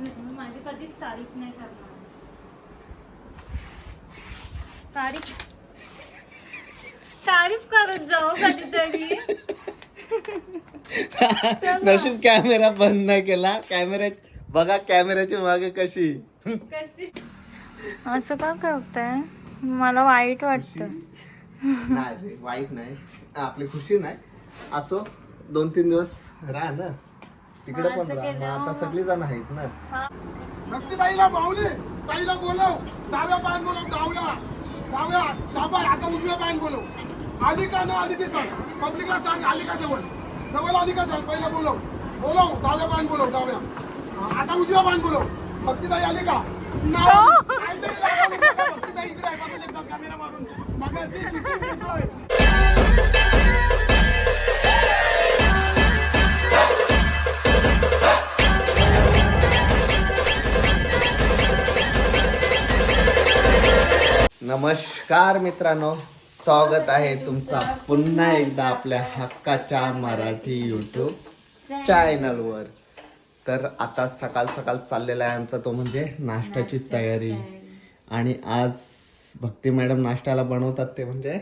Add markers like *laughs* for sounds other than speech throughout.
माझी कधीच तारीफ नाही करणार तारीफ तारीफ करत जाऊ कधीतरी. नशीब कॅमेरा बंद नाही केला. कॅमेरा बघा कॅमेऱ्याची मागे कशी. कशी? असं का करताय? मला वाईट वाटतं. नाही वाईट नाही. आपली खुशी नाही. असो दोन तीन दिवस राहा ना. तिकडे पण राहा मग आता मग. सगळी जण आहेत ना. नक्की ताईला पाहुणे ताईला बोलव. डाव्या पान बोलव डावला. डाव्या शाबाय आता उजव्या पान बोलव. आली का ना आली ते सांग पब्लिकला सांग आली का जवळ. जवळ आली का सांग पहिला बोलव. बोलव डाव्या पान बोलव डाव्या. हा, आता उजव्या पान बोलव. भक्तीताई आली का? नाही. लावा. बघा, भक्तीताई इकडे आहे बघा एकदा कॅमेरा मारून. मग नमस्कार मित्रांनो स्वागत आहे तुमचा पुन्हा एकदा आपल्या हक्काच्या मराठी युट्यूब चॅनलवर तर आता सकाळ सकाळ चाललेला आहे आमचा तो म्हणजे नाश्त्याची तयारी. आणि आज भक्ती मॅडम नाश्त्याला बनवतात ते म्हणजे?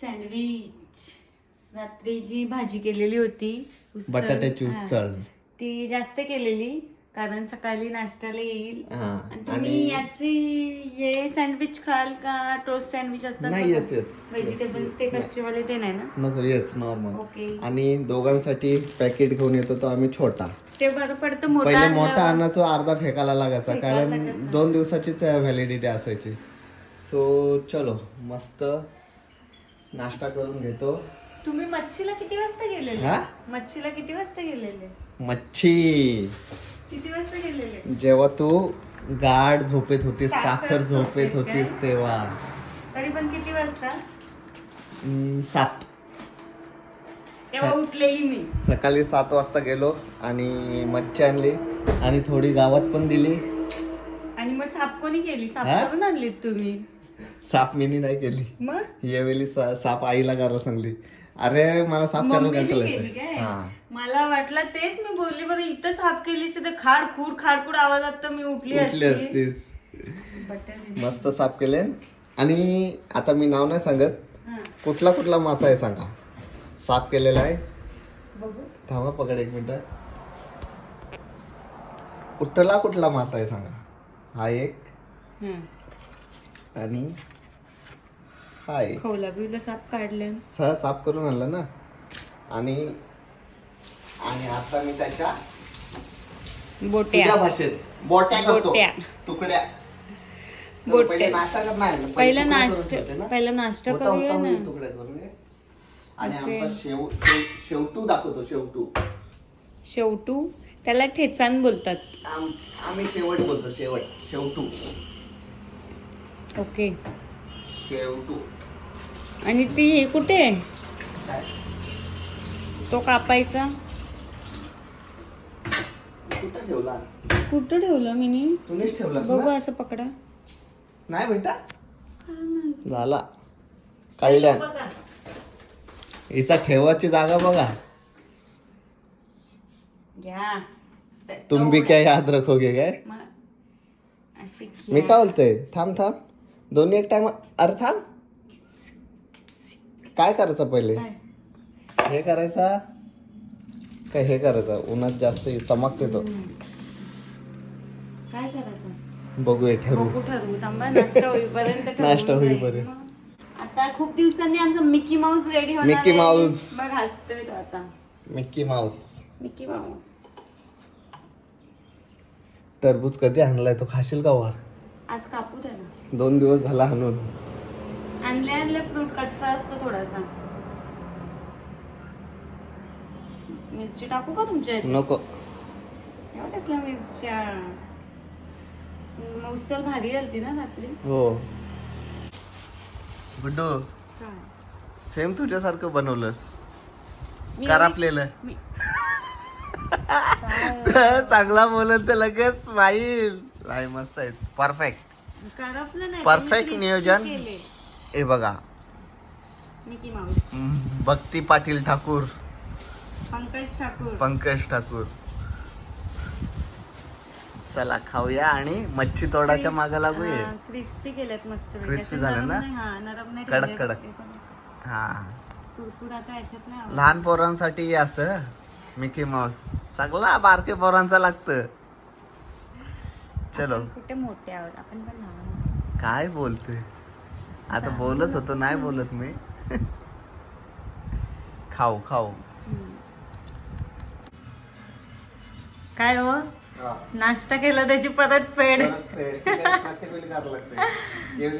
सँडविच रात्री जी भाजी केलेली होती बटाट्याची. उसळ. ती जास्त केलेली. कारण सकाळी नाश्त्याला येईल. हा आणि तुम्ही याची हे सँडविच खाल का? टोस्ट सँडविच असतात नाही, येच, येच. व्हेजिटेबल्स ते कच्चेवाले ते नाही ना? नको येच नॉर्मल ओके आणि दोघांसाठी पॅकेट घेऊन येतो तो आम्ही छोटा. ते बरं पडतं मोठा पहिले. मोठा आणायचो अर्धा फेकायला लागायचा फेकायला कारण लागायचा. दोन दिवसाचीच व्हॅलिडिटी असायची. सो चलो मस्त नाश्ता करून घेतो. तुम्ही मच्छीला किती वाजता गेलेले? हा? मच्छीला किती वाजता गेलेले? मच्छी. किती वाजता गेलेले? जेव्हा तू गाढ झोपेत होतीस साखर साखर झोपेत झोपेत होतीस काय? तेव्हा. तरी पण किती वाजता? हम्म, सात. तेव्हा उठलेली मी. सकाळी सात वाजता गेलो आणि मच्छी आणली आणि थोडी गावात पण दिली. आणि मग साप कोणी केली? साप हा? करून आणलीत तुम्ही? साप मिनी नाही केली. मग? यावेळी सा- साप आईला करायला सांगली. अरे मला साप करायला? काय? हा. मला वाटलं तेच मी बोलली बरं इथं साप केली असते तर खाडखूड खाडखूड आवाजात तर मी उठली उठली असती. मस्त साफ केले. आणि आता मी नाव नाही सांगत. कुठला कुठला मासा आहे सांगा. साफ केलेला आहे. थांबा पकड एक मिनिट. कुठला कुठला मासा आहे सांगा. हा एक. आणि हा एक खवला बिवला साप काढले. सह साफ करून आणला ना. आणि आणि आता मी त्याच्या तुझ्या बोट्या भाषेत बोट्या करतो. बोट्या. तुकड्या. चल, बोट्या. पहिले नाश्ता कर नाही पहिले पहिला तुकडे करून नाश्ता ठेवते ना. पहिला नाश्ता होता- करूया होता ना. करून. आणि ओके. आमचा शेव शेव- शेवटू दाखवतो शेवटू. शेवटू? त्याला ठेचान बोलतात. आम- आम्ही शेवट बोलतो शेवट. शेवटू. ओके. शेवटू. आणि ती हे कुठे तो कापायचा? कुठं ठेवला? कुठं ठेवलं मी तुम्हीच बघू असं पकडा. नाही बेटा. झाला. कळल्या बघा. हिचा ठेवायची जागा बघा. घ्या. तुम भी क्या याद रखोगे काय? मी. काय बोलतोय? थांब थांब. दोन्ही एक टाइम अरे थांब. काय करायचं पहिले? हे करायचा? काय हे करायचं? उन्हात जास्त चमकते तो. काय करायचं? बघूया ठरवू. ठरवू. थांबा नाश्ता होईपर्यंत *laughs* नाश्ता आता खूप दिवसांनी आमचा मिकी माऊस रेडी होणार मिकी. माऊस. बघ हसतोय तो आता. मिक्की माऊस मिकी माऊस टरबूज कधी आणलाय? तो खाशील का वा आज कापू त्याला दोन दिवस झाला आणून. आणल्या आणल्या फ्रूट कच्चा असतो थोडासा. मिरची टाकू का तुमच्या ह्याच्यात? नको. एवढ्या कसल्या मिरच्या. मौसल भारी आलती ना रात्री. हो. गुड्डू? सेम तुझ्यासारखं बनवलंस. मी करापलेलं मी- *laughs* चांगला बोलत तर लगेच स्माईल नाही मस्त आहे परफेक्ट करपलं नाही Perfect मी crispy नियोजन. केले. हे बघा. Mickey Mouse. हम्म, भक्ती पाटील ठाकूर. पंकज ठाकूर. पंकज ठाकूर. चला खाऊया आणि मच्छी तोडाच्या मागे लागूया. क्रिस्पी केल्यात मस्त Crispy झाले ना? हा नरम नाही कडक. कडक. पण हा. कुरकुर आता याच्यात नाही आवडत. लहान पोरांसाठी हे असं मिकी माऊस. सगळा बारके पोरांचा लागतं. चलो. आपण कुठे मोठे आहोत? आपण पण आहोत. काय बोलते आता बोलत होतो नाही बोलत मी. खाऊ खाऊ. काय हो? नाश्ता केला त्याची परत पेड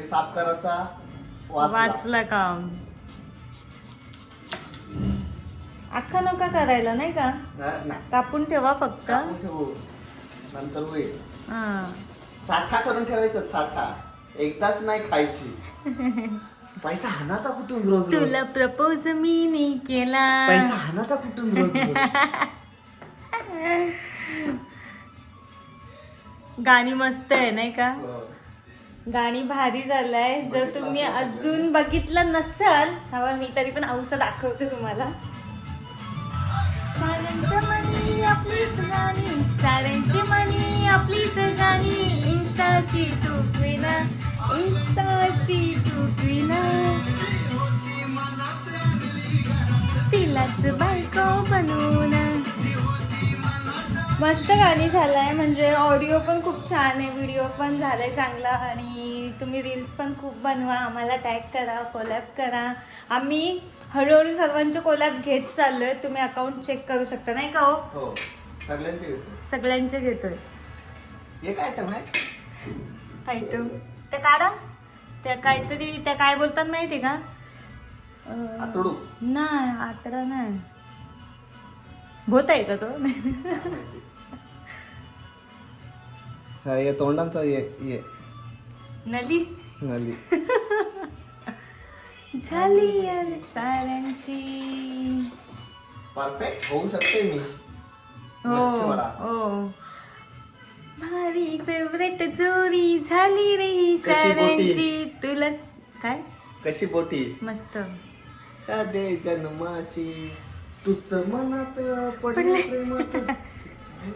साफ करायचा वाचला. काम. अख्खा नका करायला नाही का? कापून ठेवा फक्त. नंतर होईल. हा. साठा करून ठेवायचं साठा. एकदाच नाही खायची. पैसा हानाचा कुठून रोज तुला प्रपोज मी नाही केला. पैसा हानाचा कुठून रोज गाणी मस्त आहे नाही का? हो. गाणी भारी झालंय. जर तुम्ही अजून बघितलं नसाल हवा मी तरी पण औषध दाखवते तुम्हाला. साऱ्यांच्या मनी आपलीच गाणी साऱ्यांची मनी आपलीच गाणी. इन्स्टाची टोपी ना इन्स्टाची टोपी ना तिलाच बायको बनवून मस्त गाणी झालाय म्हणजे ऑडिओ पण खूप छान आहे व्हिडिओ पण झालाय चांगला आणि तुम्ही रील्स पण खूप बनवा आम्हाला टॅग करा कोलॅब करा. आम्ही हळूहळू सर्वांचे कोलॅब घेत चाललोय तुम्ही अकाउंट चेक करू शकता नाही का हो? हो सगळ्यांचे घेतो सगळ्यांचे घेतोय. एक आयटम आहे. आयटम ते. काढा. त्या काहीतरी त्या काय बोलतात माहिती का? आतडू. नाही आतडा नाही. भूत आहे का तो? हा ये तोंडांचा ये ये. नली. नली. झाली यार साऱ्यांची. परफेक्ट होऊ शकते मी. हो. हो. भारी फेवरेट जोरी झाली रे ही कशी बोटी? साऱ्यांची तुला काय? कशी बोटी? मस्त. दे जन्माची? तुझ मनात पडले पडले. प्रेमात.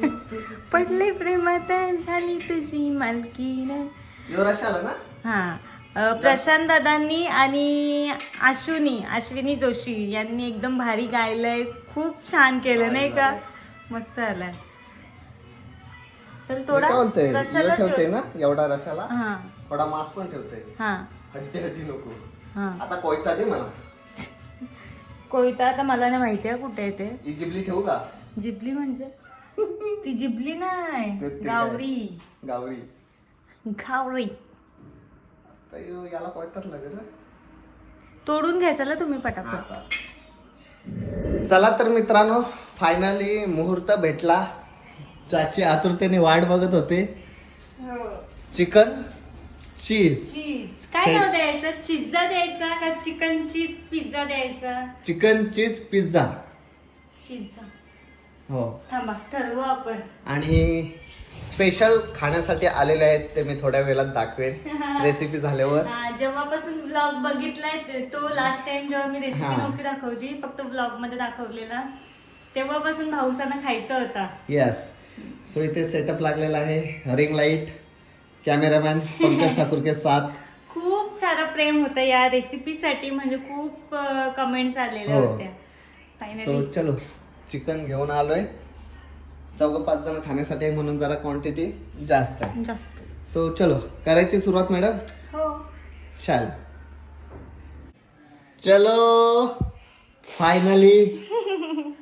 *laughs* पडले प्रेमात. झाली तुझी मालकीन यो रशाला ना? हा. प्रशांत दादांनी आणि आशुनी अश्विनी जोशी यांनी एकदम भारी गायलंय. खूप छान केलं नाही का. मस्त आलाय. चल थोडा काय बोलते रशाला ठेवते ठेव. ना एवढा रशाला. हा. थोडा मांस पण ठेवते. हा. हड्डी हड्डी नको. हा. आता कोयता दे मला. कोयता आता मला नाही माहिती आहे कुठे आहे ते. ही जिबली ठेवू का? जिबली म्हणजे? *laughs* ती जिबली नाही. ते- ते काय? गावरी. गावरी. गावरी तर यो याला कोयताच लागेल ना. तोडून घ्यायचा ना तुम्ही पटापट. चला. तर मित्रांनो फायनली मुहूर्त भेटला. ज्याची आतुरतेने वाट बघत होते. Chicken cheese. चीज. काय नाव द्यायचं? चिझ्झा द्यायचा का चिकन चीज पिझ्झा द्यायचा? Chicken cheese pizza. पिझ्झा. हो. थांबा ठरवू आपण. आणि स्पेशल खाण्यासाठी आलेले आहेत ते मी थोड्या वेळात दाखवेन. *laughs* रेसिपी झाल्यावर. हा, जेव्हापासून ब्लॉग बघितलाय ते- तो लास्ट टाइम जेव्हा मी रेसिपी हा. नव्हती दाखवली फक्त ब्लॉगमध्ये दाखवलेला तेव्हापासून भाऊसांना खायचा होता. यस सो इथे सेटअप लागलेला आहे. Ring light cameraman Pankaj *laughs* Thakur के साथ. खूप सारं प्रेम होतं या रेसिपीसाठी म्हणजे खूप कमेंट्स आलेल्या हो. होत्या. सो फायनली चलो चिकन घेऊन आलोय. चौघ पाच जण खाण्यासाठी आहे म्हणून जरा क्वांटिटी जास्त आहे. जास्त. सो चलो करायची सुरुवात मॅडम हो. चाल. चलो फायनली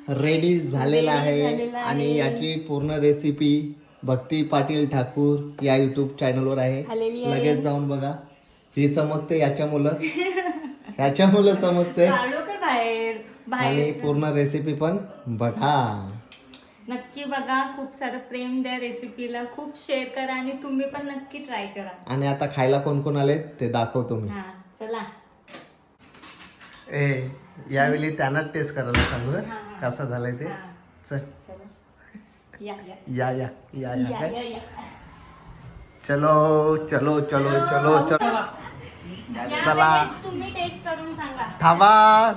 रेडी झालेला आहे. आणि याची पूर्ण रेसिपी भक्ती पाटील ठाकूर या युट्यूब चॅनलवर आहे. लगेच जाऊन बघा. ही चमकते याच्या मुलं. याच्या मुलं चमकते. काढू का बाहेर? आणि पूर्ण रेसिपी पण बघा. नक्की बघा. खूप सारं प्रेम द्या रेसिपीला खूप शेअर करा आणि तुम्ही पण नक्की ट्राय करा. आणि आता खायला कोण कोण आले ते दाखवतो मी. हा चला. ए यावेळी त्यांनाच टेस्ट करायला सांगू. कसा झालाय ते? चल. या या. या चलो चलो चलो चलो चलो. चला. थांबा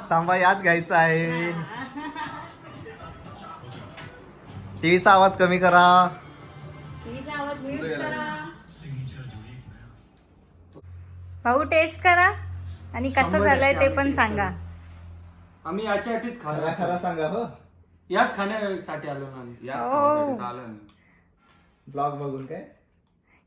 थांबा यात घ्यायचं आहे. टीव्हीचा आवाज कमी करा. भाऊ टेस्ट करा. आणि कसं झालंय ते पण सांगा. आम्ही याच्यासाठीच खरा खाल्ला खरा सांगा हो. याच खाण्यासाठी आलो ना आम्ही. याच तर आलोय मी ब्लॉग बघून काय?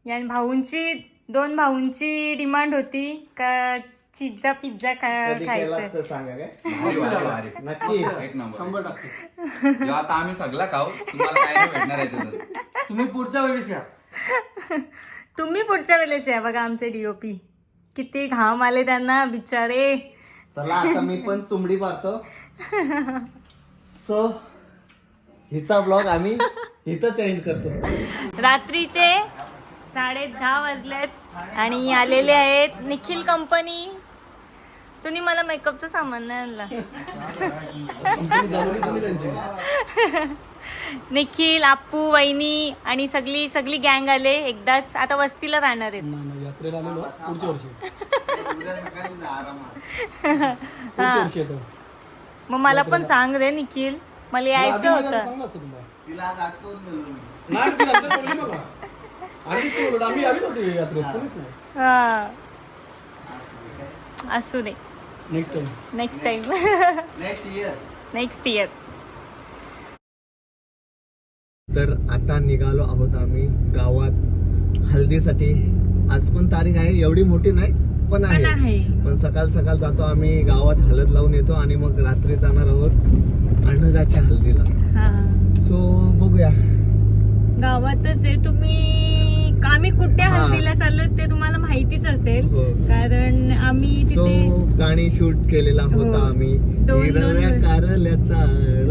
या भाऊंची दोन भाऊंची डिमांड होती का चिझ्झा पिझ्झा खा कधी केला खायचं? तर सांगा काय? *laughs* भारी भारी भारी. नक्की. एक नंबर. शंभर टक्के. *laughs* आता आम्ही सगळा खाऊ. तुम्हाला काय नाही भेटणार याच्यात तुम्ही पुढच्या वेळेस या. तुम्ही पुढच्या वेळेस या बघा आमचे डीओपी किती घाम आले त्यांना बिचारे. चला आता मी पण चुमडी पाहतो. सो हिचा ब्लॉग आम्ही इथंच एंड करतो. रात्रीचे साडे दहा वाजलेत आणि आलेले आहेत निखिल कंपनी तुम्ही मला मेकअपचं सामान नाही आणला. निखिल आप्पू वहिनी आणि सगळी सगळी गँग आले. एकदाच आता वस्तीला राहणार आहेत. यात्रेला आलेलो पुढच्या वर्षी. उद्या सकाळी जा आरामात. पुढच्या वर्षी येतो. मग मला पण सांग रे निखिल. मला यायचं होतं. चांगलं असतं तुला. नाही ती नंतर बोलली बघा. आधीच ती बोलली, आम्ही आली होती यात्रेत. कोणीच नाही. हा. असू दे. Next time next time. Next year तर आता निघालो आहोत आम्ही गावात. हल्दीसाठी आज पण तारीख आहे एवढी मोठी नाही पण आहे. पण सकाळ सकाळ जातो आम्ही गावात हळद लावून येतो आणि मग रात्री जाणार आहोत अणगाच्या हल्दीला. हा. सो बघूया. गावातच आहे. तुम्ही आम्ही कुठे. हल्दीला चाललो ते तुम्हाला माहितीच असेल. हो. कारण आम्ही तिथे गाणी शूट केलेला होता हो. आम्ही. हिरव्या कारल्याचा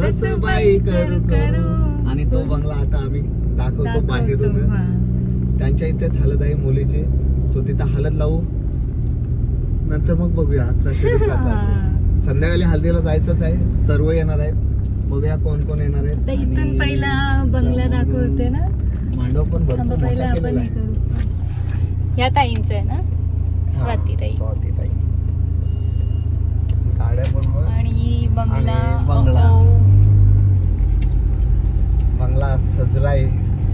रसबाई करू. करू. आणि तो बंगला आता आम्ही दाखवतो बाहेरून. त्यांच्या इथेच हलत आहे मुलीची. सो तिथं हलत लावू. नंतर मग बघूया आजचा शेड्यूल *laughs* कसा. असेल. संध्याकाळी हल्दीला जायचंच आहे. सर्व येणार आहेत. बघूया कोण कोण येणार आहेत. इथून पहिला बंगला दाखवते ना? मांडव पण भरपूर पहिला आपण हे. या ताईंचं आहे ना? हा, स्वातीताई. स्वातीताई. गाड्या बनवा आणि बंगला आणि बंगला. बंगला सजलाय.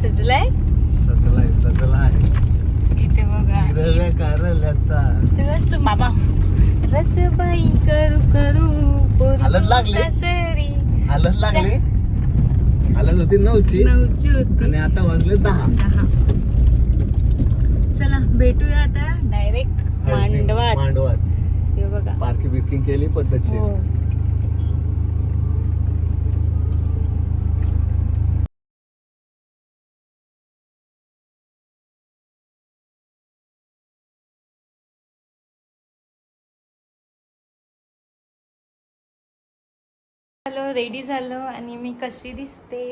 सजलाय? सजलाय सजलाय. इथे बघा. हिरव्या कारल्याचा. रस बाबा रस बाई करू करू हालत लागली? हालत लागली. हालत होती नऊची. नऊची आणि आता वाजले दहा. दहा. चला भेटूया आता डायरेक्ट मांडवात. मांडवात. हे बघा. पार्किंग बिर्किंग केली पद्धतशीर. रेडी झालो आणि मी कशी दिसते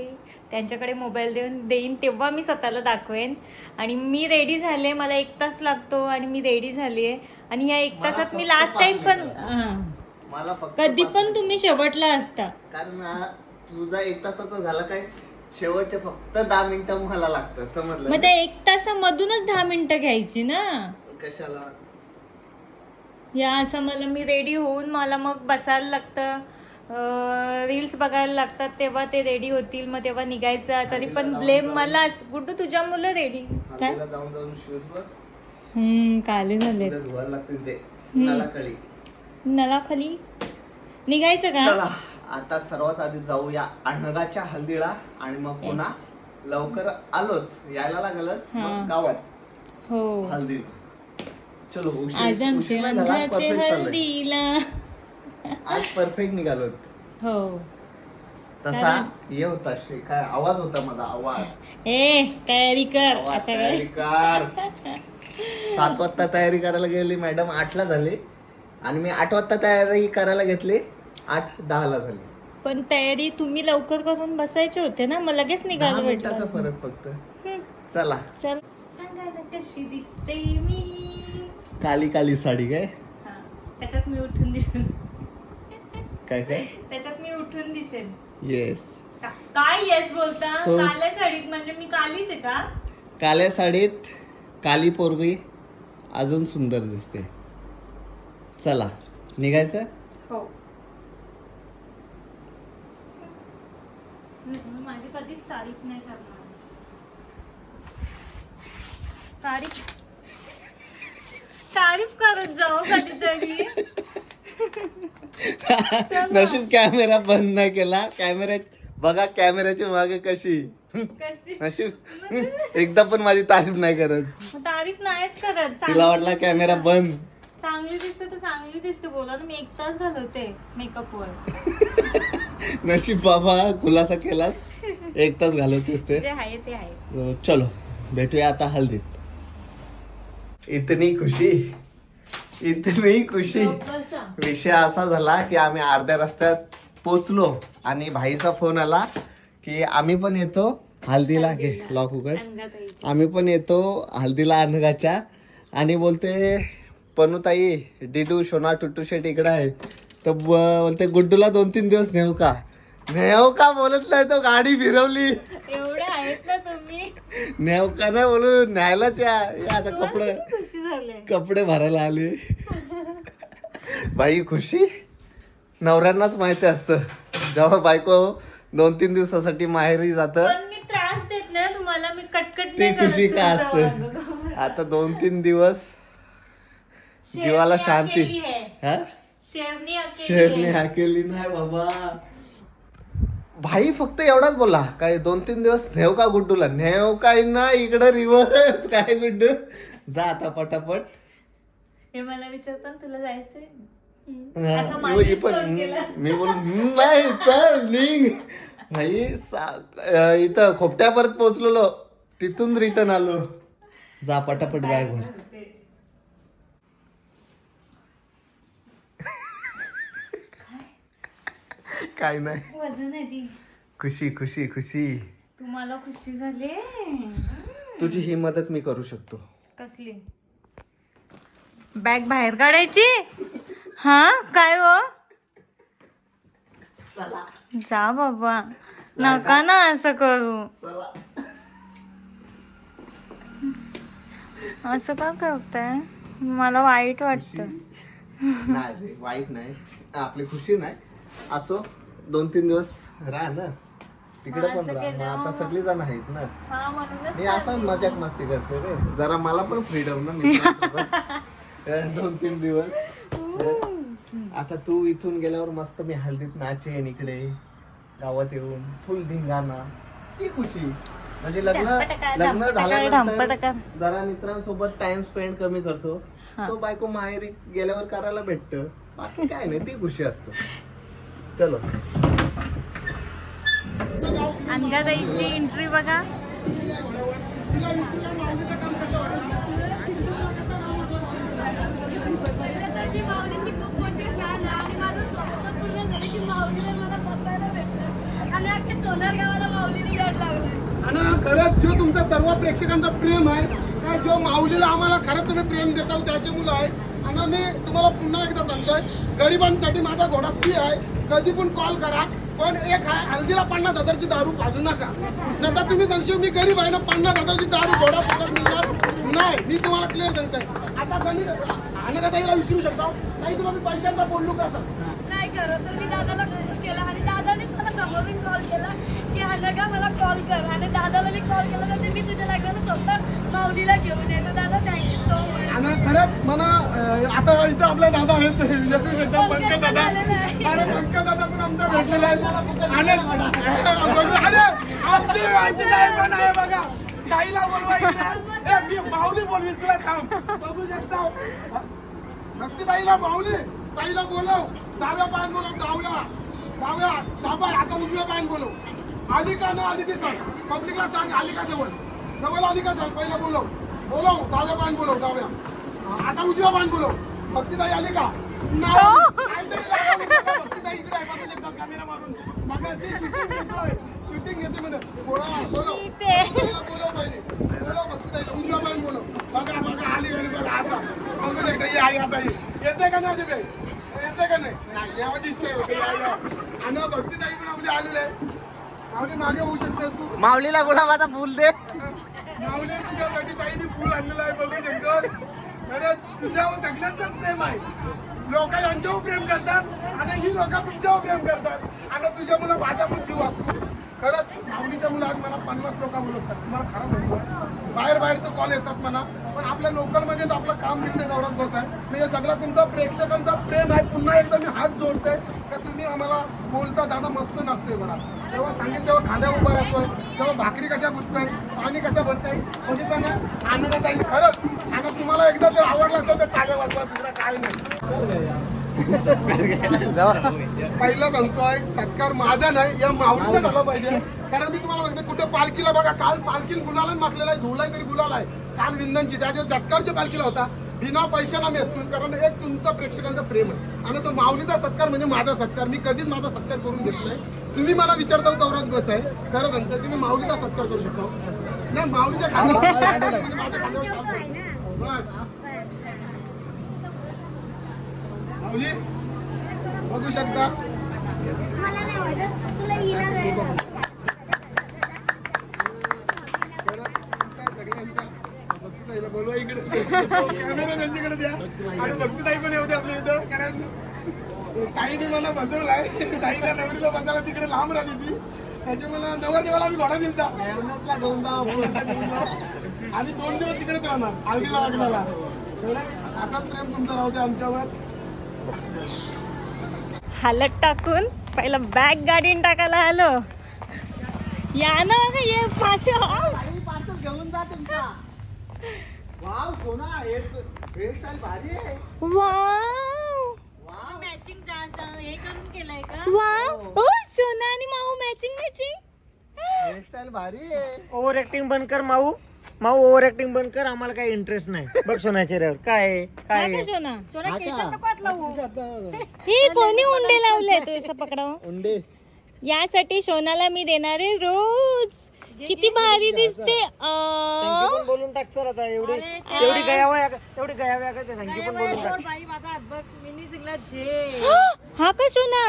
त्यांच्याकडे मोबाईल देऊन देईन तेव्हा मी स्वतःला दाखवेन. आणि मी रेडी झाले मला एक तास लागतो आणि मी रेडी झाली आहे. आणि या एक तासात मी लास्ट टाइम पण कधी पण तुम्ही शेवटला असता. कारण तुझा एक तासाचा झाला काय? शेवटचे फक्त दहा मिनिटं मला लागतात समजलं मग त्या एक तासामधूनच दहा मिनिटं घ्यायची ना? कशाला? या असं मला मी रेडी होऊन मला मग बसायला लागतं. रील्स बघायला लागतात तेव्हा ते रेडी होतील मग तेव्हा निघायचं. तरी पण ब्लेम मलाच. गुड्डू तुझ्या मुलं रेडी काय? हम्म काले झाले उद्या धुवायला लागतील ते. मला कळी नला खाली निघायचं का? आता सर्वात आधी जाऊया अणगाच्या हल्दीला आणि मग पुन्हा लवकर आलोच. यायला लागलच गावात. हो. हल्दीला. चलो हल्दीला. आज परफेक्ट निघालो हो. तसा हे होता श्री काय आवाज होता माझा आवाज. ए तयारी कर. आवाज असं तयारी कर. *laughs* सात वाजता तयारी करायला गेली मॅडम आठला झाली. आणि मी आठ वाजता तयारी करायला घेतली आठ दहाला झाली. पण तयारी तुम्ही लवकर करून बसायचे होते ना मग लगेच दहा निघायला मिनिटाचा भेटलं फरक फक्त. चला. चल. सांगा ना कशी दिसते मी? काली काली साडी काय? हा, त्याच्यात मी उठून दिसेन काय काय त्याच्यात मी उठून दिसेन. येस काय येस बोलता? So- काल्या साडीत म्हणजे मी कालीच आहे का? काल्या साडीत काली पोरगी अजून सुंदर दिसते. चला निघायचं? हो. नाही, माझी कधीच तारीफ नाही करणार तारीफ तारीफ तारीफ करत जाऊ कधीतरी. *laughs* *laughs* नशीब कॅमेरा बंद नाही केला. कॅमेरा बघा कॅमेऱ्याच्या मागे कशी? नशीब एकदा पण माझी तारीफ नाही करत. तारीफ नाहीच करत. तिला वाटला कॅमेरा बंद. चांगली दिसते तर चांगली दिसते. बोला ना मी एक तास घालवते मेकअपवर *laughs* नशीब बाबा खुलासा केलास. एक तास घालवतेस ते आहे ते आहे. अं, चलो भेटूया आता हल्दीत. इतनी खुशी इतनी खुशी. बसा. विषय असा झाला की आम्ही अर्ध्या रस्त्यात पोचलो आणि भाईचा फोन आला की आम्ही पण येतो हल्दीला. घे लॉक उघड. आम्ही पण येतो हल्दीला अनगाच्या आणि बोलते पनुताई डिडू शोना टुट्टू शेट इकडे आहे. तर बोलते गुड्डूला दोन तीन दिवस नेऊ का? नेऊ का? बोलत नाही तो गाडी फिरवली. एवढे आहेत ना तुम्ही? नेऊ का नाही बोलू न्यायलाच या. आता कपडे कपडे भरायला आले. बाई खुशी? नवऱ्यांनाच माहिती असतं. जेव्हा बायको दोन तीन दिवसासाठी माहेरी जात पण मी त्रास देत नाही तुम्हाला मी कटकट ती नाही करत खुशी का तुमच्या असते. आता दोन तीन दिवस शेरनी जीवाला शांती. अकेली है. हा? शेरनी अकेली शेरनी है. हाकेली नाही बाबा. भाई फक्त एवढाच बोला काय दोन तीन दिवस नेव का गुड्डूला? नेव काय ना इकडं रिवर्स काय गुड्डू? जा आता पटापट. हे मला विचारतात तुला जायचंय? हम्म. हा, असं मी माझीच पण तोंड केलं. मी बोल "हम्म, नाही चल निघ. भाई सा- अं, इथं खोपट्यापर्यंत पोहोचलेलो. तिथून रिटर्न आलो. जा पटापट बॅग भर काय नाही. वजन आहे ती. खुशी खुशी खुशी. तुम्हाला खुशी झाली. तुझी ही मदत मी करू शकतो. कसली? बॅग बाहेर काढायची? हा? काय हो? जा बाबा. नका ना असं करू. असं का करताय? मला वाईट वाटतं. नाही वाईट नाही. आपली खुशी नाही. असो दोन तीन दिवस राहा ना. तिकडे पण राहा. आता सगळी जण आहेत ना. हा मी असं मजाक मस्ती करते रे. जरा मला पण फ्रीडम ना मित्रांसोबत. *laughs* दोन तीन दिवस. आता तू इथून गेल्यावर मस्त मी हल्दीत नाचेन इकडे गावात येऊन फुल धिंगाणा. ती खुशी. म्हणजे लग्न लग्न झाल्यानंतर. जरा मित्रांसोबत टाइम स्पेंड कमी करतो. तो बायको माहेरी गेल्यावर करायला भेटत. बाकी काय नाही ती खुशी असते. चलो. अंगाताईची एंट्री बघा. आणि अख्ख्या सोनार गावाला माऊलीने याड लागलं आणि खरंच जो तुमचा सर्व प्रेक्षकांचा प्रेम आहे काय जो माऊलीला आम्हाला खरंच तुम्ही प्रेम देता त्याचे मुलं आहे. आणि मी तुम्हाला पुन्हा एकदा सांगतोय गरिबांसाठी माझा घोडा फ्री आहे. कधी पण कॉल करा पण एक आहे हल्दीला पन्नास हजारची दारू पाजू नका. नंतर तुम्ही सांगशील मी गरीब आहे ना पन्नास हजारची दारू घोडा फुकट मिळणार नाही. मी तुम्हाला क्लिअर सांगतोय. आता गणित आणि का ताईला विचारू शकता? ताई तुला मी पैशांचा बोललो कसं नाही खरं तर मी दादाला कॉल आणि दादानेच मला समोरून कॉल केला की अनगा मला कॉल कर. आणि दादाला मी कॉल केला तर मी तुझ्या लग्नाला स्वतः माऊलीला घेऊन येतो दादा थँक्यू सो मच आणि खरंच मला आता इथं आपला दादा आहेत पंकज दादा. अरे पंकज दादा पण आमचा भेटलेला आहे. आणि अरे आमची माहिती नाही पण आहे बघा. ताईला बोलवा इकडे. ए, मी माऊली बोलवी तुला थांब. बघू शकता. भक्ती ताईला माऊली ताईला बोलव. डाव्या पायात बोलव डावला डाव्या शाबाय आता उजव्या पायात बोलव. आली का ना आली ते सांग पब्लिकला सांग आली का जवळ. जवळ आली का सांग पहिला बोलव. बोलव डाव्या पायात बोलव डाव्या. हा, आता उजव्या पायात बोलव. भक्तीताई आली का? नाही. भक्तीताई इकडे कॅमेरा मारून. शूटिंग घेते म्हणे. बोला बोलव बोलव पहिले. बोलव भक्तीताईला उजव्या पायात बोलव. बघा बघा आली गाडी बघा आता येते का नाही येते का नाही? यावाची इच्छा आहे. आणि भक्तीताई पण आपली आलेले माऊली मागे होऊ शकते तू. माऊलीला गुलाबाचा फुल दे. माऊली तुझ्यासाठी ताईने फुल आणलेलं आहे बघू शकतो अरे तुझ्यावर सगळ्यांचंच प्रेम आहे. लोक यांच्यावर प्रेम करतात आणि ही लोक तुमच्यावर प्रेम करतात. आणि तुझ्या मुलं माझा पण जीव असतो. खरंच आवडीच्या मुलं आज मला पन्नास लोक बोलवतात. तुम्हाला खरं सांगतोय बाहेर बाहेर तर कॉल येतात म्हणा पण आपल्या लोकलमध्ये तर आपलं काम निघते गौरव बस. आहे म्हणजे सगळं तुमचा प्रेक्षकांचा प्रेम आहे. पुन्हा एकदा मी हात जोडतोय का तुम्ही आम्हाला बोलता दादा मस्त नसतोय म्हणा जेव्हा सांगितलं तेव्हा खांद्या उभा राहतोय. तेव्हा भाकरी कशा गुजताय पाणी कसं भरताय म्हणजे त्यांना आनंदात आहे. खरंच आणि तुम्हाला एकदा जर आवडलं असेल तर टाळ्या वाजवा दुसरा काय नाही. पहिला सांगतोय सत्कार माझा नाही या माऊलीचा झाला पाहिजे. कारण मी तुम्हाला सांगतो कुठे पालखीला बघा काल पालखीला गुलाला मागलेला आहे धुलाय तरी गुलाला आहे. काल विंदनची त्या दिवस जसकारच्या पालखीला होता बिना पैशाला मी असतो. कारण एक तुमचा प्रेक्षकांचा प्रेम आहे. आणि तो माऊलीचा सत्कार म्हणजे माझा सत्कार. मी कधीच माझा सत्कार करून घेत नाही. तुम्ही मला विचारता दौरात बस आहे. खरं सांगतो तुम्ही माऊलीचा सत्कार करू शकता. नाही माऊलीच्या चालतो. बस. माऊली बघू शकता? मला नाही वाटत. तुला हिला नाही बोलवा इकडे. कॅमेरा त्यांच्याकडे द्या. आणि पण येऊ द्या आपल्या इथं कारण ताईने मला बसवलाय. ताईला नवरीला बसायला तिकडे लांब राहिली ती. त्याच्यामुळे नवरदेवाला मी घोडा दिलता. घेऊन जा. आणि दोन दिवस तिकडेच राहणार हळदीला लागलेला असाच प्रेम तुमचा राहू द्या आमच्यावर. हालत टाकून पहिला बॅग गाडीन टाकायला आलो. या ना बघा ये पाठव घेऊन जा तुमचा. वाव सोना हेअरस्टाईल भारी आहे. वाव. मॅचिंग जास्त हे करून केलंय का? वाव. ओ सोना आणि माऊ मॅचिंग मॅचिंग हेअरस्टाईल भारी आहे. ओव्हर ऍक्टिंग बंद कर माऊ. माऊ ओव्हर ऍक्टिंग बंद कर आम्हाला काही इंटरेस्ट नाही. बघ सोना चेहऱ्यावर. काय आहे? काय आहे? सोना? सोना केसात का? नको हात लावू. *laughs* ही कोणी उंडे लावले ते असं पकडाव उंडे. यासाठी सोनाला मी देणार आहे रोज. किती भारी दिसते. थँक्यू पण बोलून टाक चल आता एवढी एवढी गयावया एवढी गयावया का थँक्यू पण बोलून टाक. बाई माझा हात बघ मिनी जिंकला झे हा? का सोना?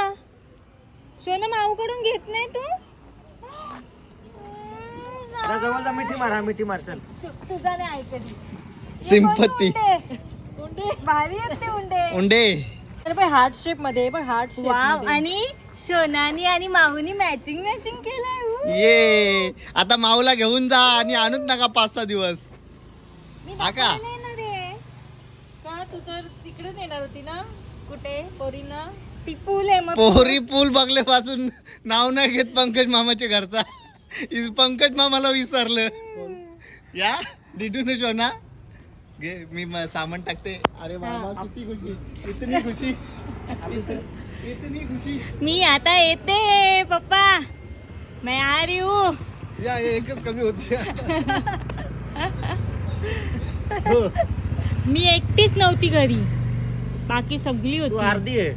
सोना माऊकडून घेत नाही तू? जा जवळ जा मिठी मार हा मिठी मार चल. तुझा नाही सिंपत्ती उंडे. भारी आहेत ते उंडे. उंडे. हार्ट शेपमध्ये बघ हार्ट वाव आणि सोनानी आणि माऊनी मॅचिंग मॅचिंग केलंय. ये. आता माऊला घेऊन जा आणि आणूच नका पाच सहा दिवस. मी हा का? का तू तर तिकडे नेणार होती ना? कुठे? पोरींना? ती पूल आहे मग. पोहरी पूल बघले पासून नाव नाही घेत पंकज मामाच्या घरचा. पंकज मामाला विसरलं. या? डिटून शोना. घे मी म- सामान टाकते. अरे मामा किती खुशी. इतनी खुशी. इत- इतनी खुशी. मी आता येते पप्पा. मैं आ रही हूँ. या एकच कमी होती. *laughs* मी एकटीच नव्हती घरी. बाकी सगळी तू होती. अर्धी आहे.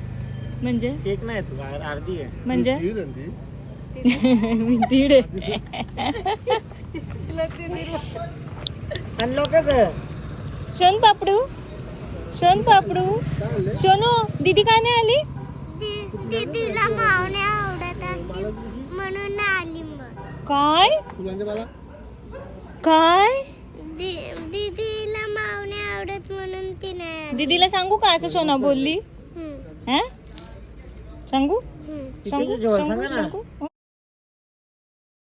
म्हणजे? एक नाही तू अर्धी आहे. म्हणजे? मी दीड आहे. आणि लोकच सोन पापडू सोन पापडू. सोनू दीदी का नाही आली? दीदीला मावणे आवडत आहे म्हणून नाही आली मग. काय? फुलांच्या मला काय? दी- दीदीला मावणे आवडत म्हणून ती नाही आली. दीदीला सांगू का असं सोना बोलली? हम्म, हा? सांगू? हम्म. सांगू? जेवण सांगू सांगा ना. सांगू?